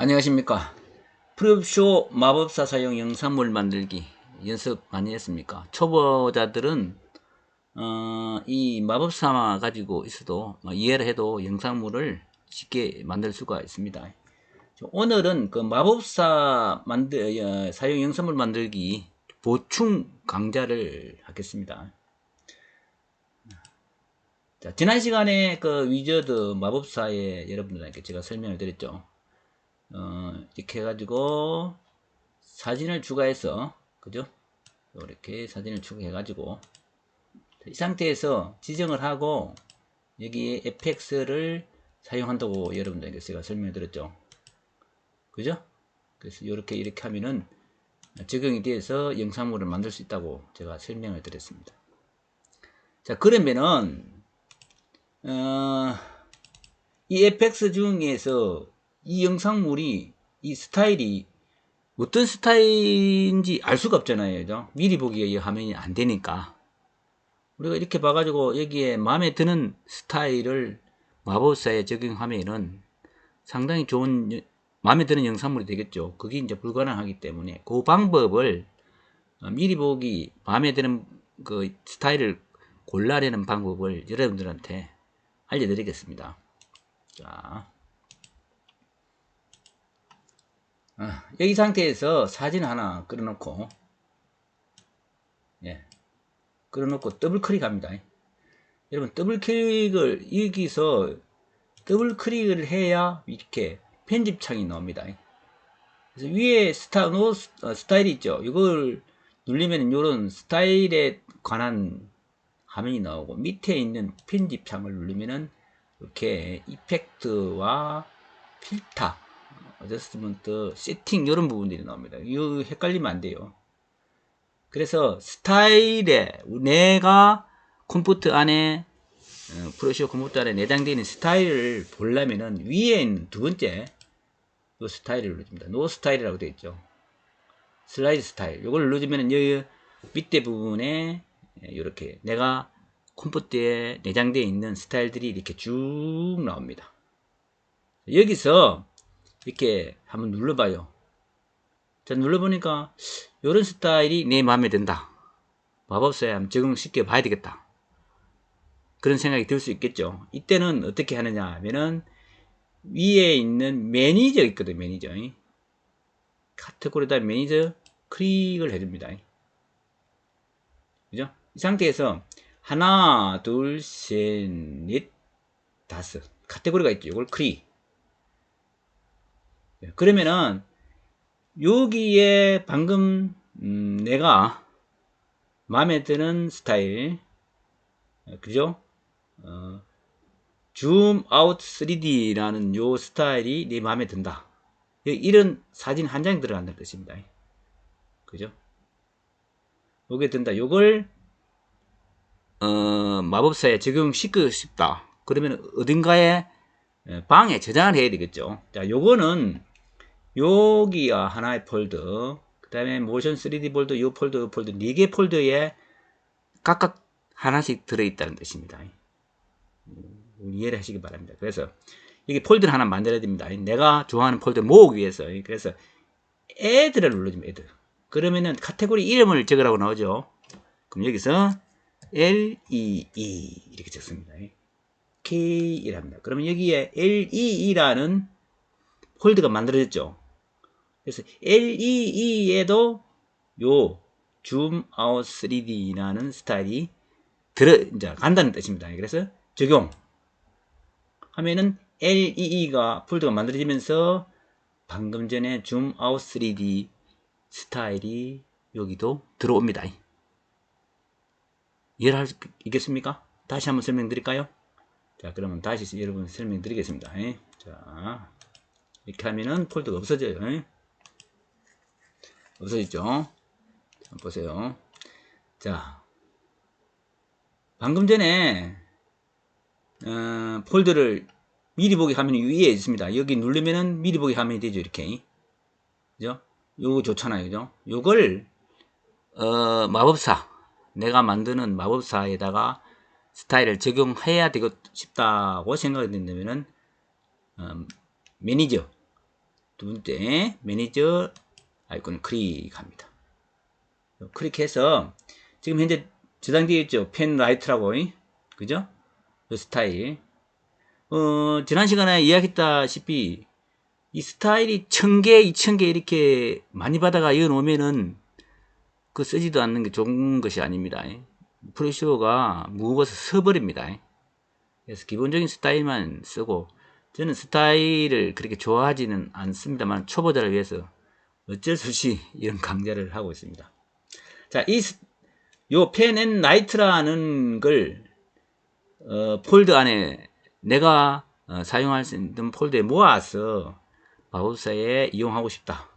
안녕하십니까. 프로쇼 마법사 사용 영상물 만들기 연습 많이 했습니까? 초보자들은 어, 이 마법사 가지고 있어도 뭐 이해를 해도 영상물을 쉽게 만들 수가 있습니다. 오늘은 그 마법사 만들 어, 사용 영상물 만들기 보충 강좌를 하겠습니다. 자, 지난 시간에 그 위저드 마법사에 여러분들에게 제가 설명을 드렸죠 어, 이렇게 해가지고 사진을 추가해서 그죠? 이렇게 사진을 추가해 가지고 이 상태에서 지정을 하고 여기에 FX를 사용한다고 여러분들에게 제가 설명드렸죠. 그죠? 그래서 이렇게 이렇게 하면은 적용이 돼서 영상물을 만들 수 있다고 제가 설명을 드렸습니다. 자 그러면은 어, 이 FX 중에서 이 영상물이 이 스타일이 어떤 스타일인지 알 수가 없잖아요. 그죠? 미리 보기에 이 화면이 안 되니까. 우리가 이렇게 봐가지고 여기에 마음에 드는 스타일을 마법사에 적용하면은 상당히 좋은 마음에 드는 영상물이 되겠죠. 그게 이제 불가능하기 때문에 그 방법을 미리 보기 마음에 드는 그 스타일을 골라내는 방법을 여러분들한테 알려드리겠습니다. 자. 아, 여기 상태에서 사진 하나 끌어놓고 예, 끌어놓고 더블 클릭합니다. 여러분 더블 클릭을 여기서 더블 클릭을 해야 이렇게 편집창이 나옵니다. 그래서 위에 스타, 노, 어, 스타일이 있죠. 이걸 누르면 이런 스타일에 관한 화면이 나오고 밑에 있는 편집창을 누르면은 이렇게 이펙트와 필터 어저스트먼트, 세팅 이런 부분들이 나옵니다. 이거 헷갈리면 안 돼요. 그래서 스타일에 내가 컴포트 안에 어, 프로시오 컴포트 안에 내장되어 있는 스타일을 보려면은 위에 있는 두 번째 이 스타일을 눌러줍니다. 노 스타일이라고 되어 있죠. 슬라이드 스타일. 이걸 눌러주면은 여기 밑에 부분에 이렇게 내가 컴포트에 내장되어 있는 스타일들이 이렇게 쭉 나옵니다. 여기서 이렇게 한번 눌러봐요. 자, 눌러보니까 이런 스타일이 내 마음에 든다. 마법사에 한번 적응시켜 봐야 되겠다. 그런 생각이 들 수 있겠죠. 이때는 어떻게 하느냐 하면은 위에 있는 매니저 있거든, 매니저. 카테고리다 매니저 클릭을 해줍니다. 그죠? 이 상태에서 하나, 둘, 셋, 넷, 다섯. 카테고리가 있죠. 이걸 클릭. 예, 그러면은 여기에 방금 음 내가 마음에 드는 스타일 어, 그죠? 어, 줌 아웃 3D라는 요 스타일이 내 마음에 든다. 이런 사진 한장 들어간다는 뜻입니다. 그죠? 요게 든다. 요걸 어, 마법사에 적용시키고 싶다. 그러면 어딘가에 방에 저장을 해야 되겠죠. 자, 요거는 여기가 하나의 폴더 그 다음에 모션 3D 폴더 요 폴더 요 폴더 4개 폴더에 각각 하나씩 들어있다는 뜻입니다. 음, 이해를 하시기 바랍니다. 그래서 여기 폴더를 하나 만들어야 됩니다. 내가 좋아하는 폴더 모으기 위해서. 그래서 애들을 눌러주면 애들. 그러면은 카테고리 이름을 적으라고 나오죠. 그럼 여기서 LEE e 이렇게 적습니다. K이랍니다. 그러면 여기에 LEE라는 폴더가 만들어졌죠 그래서 LEE에도 요 줌 아웃 3D라는 스타일이 들어 이제 간다는 뜻입니다. 그래서 적용 하면은 LEE가 폴더가 만들어지면서 방금 전에 줌 아웃 3D 스타일이 여기도 들어옵니다. 이해할 수 있겠습니까? 다시 한번 설명드릴까요? 자, 그러면 다시 여러분 설명드리겠습니다. 자, 이렇게 하면은 폴더가 없어져요. 없어졌죠? 보세요. 자, 방금 전에 어, 폴더를 미리 보기 화면이 위에 있습니다. 여기 누르면은 미리 보기 화면이 되죠. 이렇게. 그죠? 요거 좋잖아요. 그죠? 요걸 어, 마법사 내가 만드는 마법사에다가 스타일을 적용해야 되고 싶다고 생각이 된다면은 어, 매니저 두 번째 매니저 아이콘을 클릭합니다. 클릭해서 지금 현재 저장되어 있죠. 펜 라이트라고 그죠? 이 스타일 어, 지난 시간에 이야기했다시피 이 스타일이 1000개, 2000개 이렇게 많이 받아가 이어 놓으면은 그 쓰지도 않는 게 좋은 것이 아닙니다. 프레쇼가 무거워서 써버립니다. 그래서 기본적인 스타일만 쓰고 저는 스타일을 그렇게 좋아하지는 않습니다만 초보자를 위해서 어쩔 수 없이 이런 강좌를 하고 있습니다. 자, 이, 요 펜앤 라이트라는 걸, 어, 폴드 안에 내가 어, 사용할 수 있는 폴드에 모아서 마우스에 이용하고 싶다.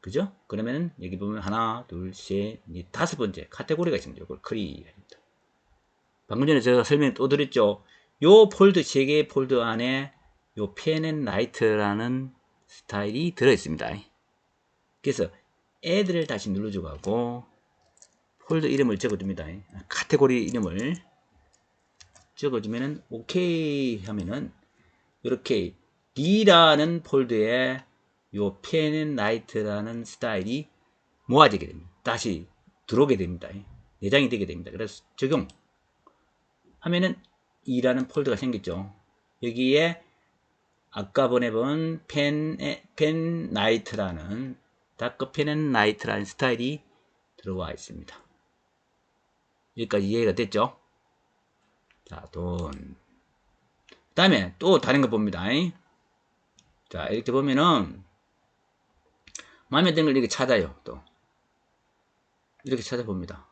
그죠? 그러면 여기 보면 하나, 둘, 셋, 넷, 다섯 번째 카테고리가 있습니다. 이걸 클릭합니다. 방금 전에 제가 설명 또 드렸죠. 요 폴드 세 개의 폴드 안에 요 펜앤 라이트라는 스타일이 들어 있습니다. 그래서 애들을 다시 눌러주고 하고 폴더 이름을 적어줍니다. 카테고리 이름을 적어주면은 오케이 하면은 이렇게 D라는 폴더에 요 펜앤 라이트라는 스타일이 모아지게 됩니다. 다시 들어오게 됩니다. 내장이 되게 됩니다. 그래서 적용 하면은 E라는 폴더가 생겼죠. 여기에 아까 보내본 펜, 펜 나이트라는 다크 펜앤 나이트라는 스타일이 들어와 있습니다. 여기까지 이해가 됐죠? 자, 돈. 그 다음에 또 다른 거 봅니다. 자, 이렇게 보면은 마음에 드는 걸 이렇게 찾아요. 또 이렇게 찾아봅니다.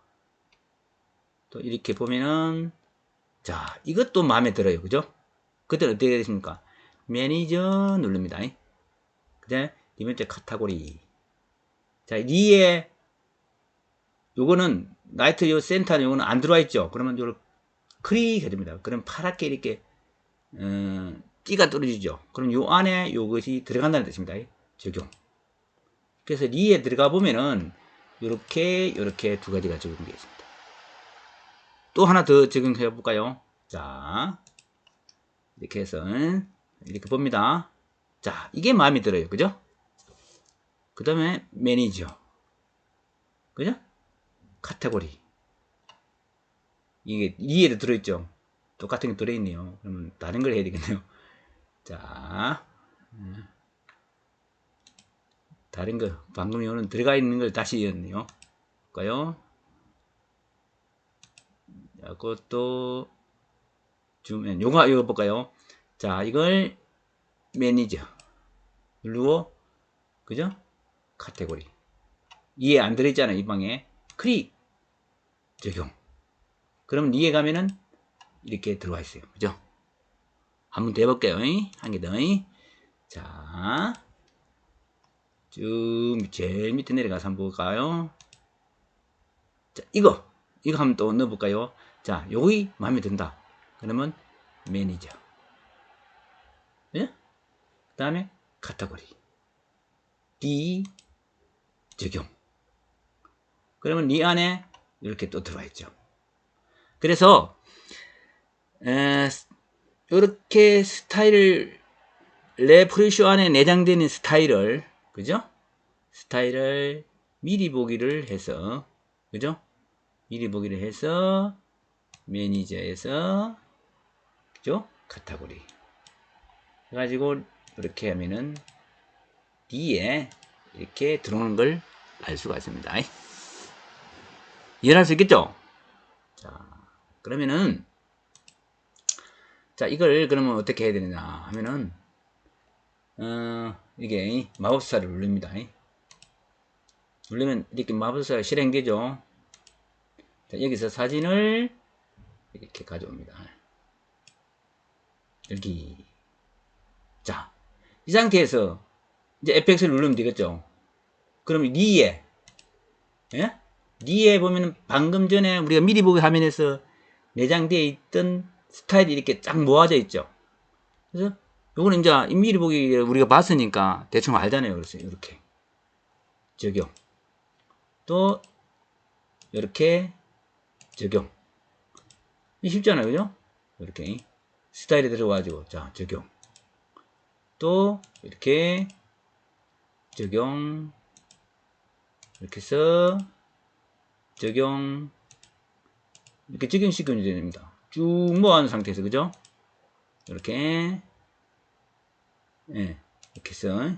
또 이렇게 보면은 자, 이것도 마음에 들어요. 그죠? 그때는 어떻게 되십니까? 매니저 누릅니다. 그 다음에 이 번째 카테고리. 자, 리에 요거는 나이트 요 센터는 요거는 안 들어와 있죠. 그러면 요걸 클릭해 줍니다. 그럼 파랗게 이렇게 어, 띠가 떨어지죠. 그럼 요 안에 요것이 들어간다는 뜻입니다. 적용. 그래서 리에 들어가 보면은 요렇게 요렇게 두 가지가 적용되어 있습니다. 또 하나 더 적용해 볼까요? 자, 이렇게 해서 이렇게 봅니다. 자, 이게 마음에 들어요. 그죠? 그 다음에 매니저. 그죠? 카테고리. 이게 이에도 들어있죠. 똑같은 게 들어있네요. 그러면 다른 걸 해야 되겠네요. 자, 음. 다른 거 방금 요는 들어가 있는 걸 다시 이었네요. 볼까요? 자, 그것도 줌, 요거 이거 볼까요? 자, 이걸 매니저 누르고 그죠? 카테고리 이해 안 들어있잖아요. 이 방에 클릭 적용 그러면 이해 가면은 이렇게 들어와 있어요. 그죠? 한번 더 해볼게요. 한 개 더. 자, 쭉 제일 밑에 내려가서 한번 볼까요? 자, 이거 이거 한번 또 넣어볼까요? 자, 여기 마음에 든다. 그러면 매니저. 예? 그 다음에 카테고리. D 적용. 그러면 이 안에 이렇게 또 들어와 있죠. 그래서 에, 이렇게 스타일을 레프리쇼 안에 내장되는 스타일을 그죠? 스타일을 미리 보기를 해서 그죠? 미리 보기를 해서 매니저에서 그죠? 카테고리 해가지고 이렇게 하면은 D에 이렇게 들어오는 걸 알 수가 있습니다. 이해할 수 있겠죠? 자, 그러면은, 자, 이걸 그러면 어떻게 해야 되느냐 하면은, 어, 이게 마우스를 누릅니다. 누르면 이렇게 마우스가 실행되죠. 자, 여기서 사진을 이렇게 가져옵니다. 여기. 자, 이 상태에서 이제 FX를 누르면 되겠죠. 그럼 리에, 예? 리에 보면 방금 전에 우리가 미리 보기 화면에서 내장되어 있던 스타일이 이렇게 쫙 모아져 있죠. 그래서 요거는 이제 미리 보기 우리가 봤으니까 대충 알잖아요. 그래서 이렇게 적용. 또 이렇게 적용. 쉽잖아요. 그죠? 이렇게 스타일에 들어가지고 자 적용. 또 이렇게 적용 이렇게 해서 적용 이렇게 적용시키면 됩니다. 쭉 모아놓은 상태에서 그죠? 이렇게 예, 이렇게 해서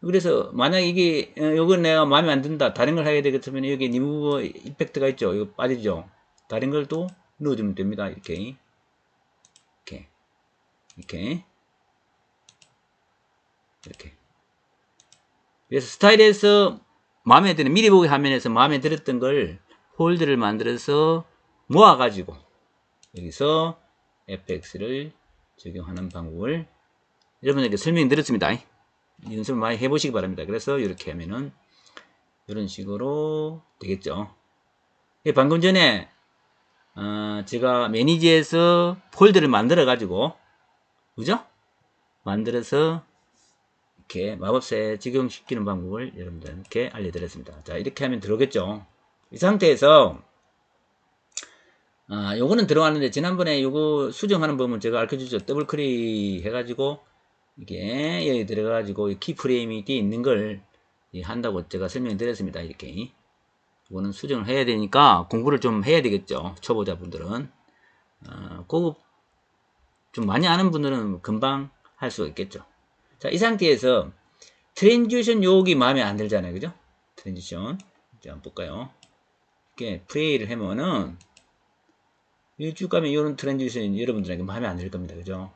그래서 만약 이게 어, 요건 내가 마음에 안 든다 다른 걸 하게 되겠으면 여기 리무버 이펙트가 있죠 이거 빠지죠 다른 걸 또 넣어주면 됩니다. 이렇게. 이렇게. 이렇게. 이렇게. 그래서 스타일에서 마음에 드는 미리 보기 화면에서 마음에 들었던 걸 폴드를 만들어서 모아 가지고 여기서 fx를 적용하는 방법을 여러분에게 설명드렸습니다. 연습을 많이 해보시기 바랍니다. 그래서 이렇게 하면은 이런 식으로 되겠죠. 예, 방금 전에 어, 제가 매니지에서 폴더를 만들어 가지고 그죠? 만들어서 이렇게 마법사에 적용시키는 방법을 여러분들께 알려드렸습니다. 자, 이렇게 하면 들어오겠죠. 이 상태에서, 아, 요거는 들어왔는데, 지난번에 요거 수정하는 부분 제가 알려주죠. 더블 클릭 해가지고, 이게 여기 들어가가지고, 키 프레임이 뒤에 있는 걸 한다고 제가 설명드렸습니다. 이렇게. 이거는 수정을 해야 되니까 공부를 좀 해야 되겠죠. 초보자분들은. 어, 고급 좀 많이 아는 분들은 금방 할수 있겠죠. 자, 이 상태에서 트랜지션 요기 마음에 안 들잖아요. 그죠? 트랜지션. 자, 한번 볼까요? 이렇게 플레이를 하면은 쭉 가면 이런 트랜지션이 여러분들에게 마음에 안 들 겁니다. 그죠?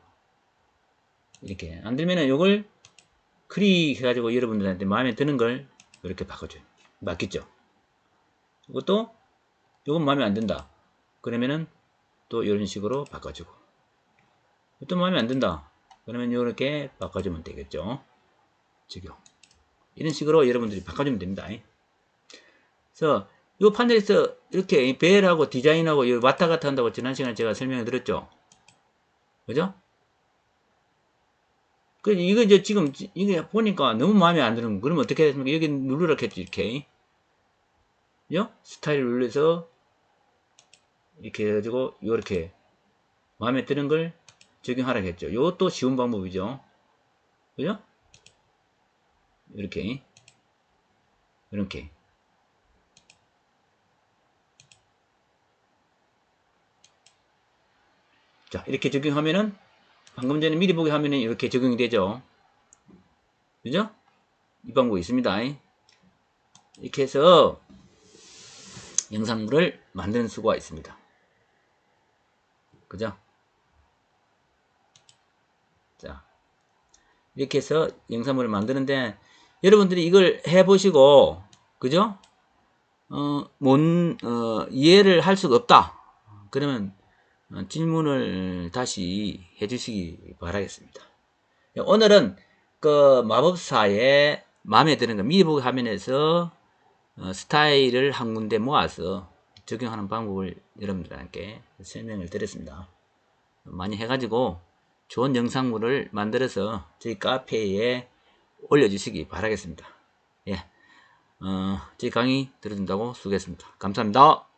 이렇게 안 들면은 요걸 클릭해가지고 여러분들한테 마음에 드는 걸 이렇게 바꿔줘요. 맞겠죠? 이것도 요건 마음에 안 든다. 그러면은 또 이런 식으로 바꿔주고 또 마음에 안 든다. 그러면 이렇게 바꿔주면 되겠죠. 적용. 이런 식으로 여러분들이 바꿔주면 됩니다. 그래서 이 판넬에서 이렇게 배열하고 디자인하고 왔다 갔다 한다고 지난 시간에 제가 설명해 드렸죠. 그죠? 그 이거 이제 지금 이게 보니까 너무 마음에 안 드는 거 그러면 어떻게 해야 됩니까? 여기 누르라 했지 이렇게. 스타일을 눌러서 이렇게 해가지고 이렇게 마음에 드는 걸 적용하라고 했죠. 이것도 쉬운 방법이죠. 그죠? 이렇게 이렇게 자 이렇게 적용하면은 방금 전에 미리 보기 하면은 이렇게 적용이 되죠. 그죠? 이 방법이 있습니다. 이렇게 해서 영상물을 만드는 수가 있습니다. 그죠? 자, 이렇게 해서 영상물을 만드는데 여러분들이 이걸 해보시고 그죠? 어, 못, 어, 이해를 할 수가 없다. 그러면 어, 질문을 다시 해주시기 바라겠습니다. 오늘은 그 마법사의 마음에 드는 거 미리 보기 화면에서 어, 스타일을 한 군데 모아서 적용하는 방법을 여러분들께 설명을 드렸습니다. 많이 해가지고 좋은 영상물을 만들어서 저희 카페에 올려주시기 바라겠습니다. 예. 어, 저희 강의 들어준다고 수고했습니다. 감사합니다.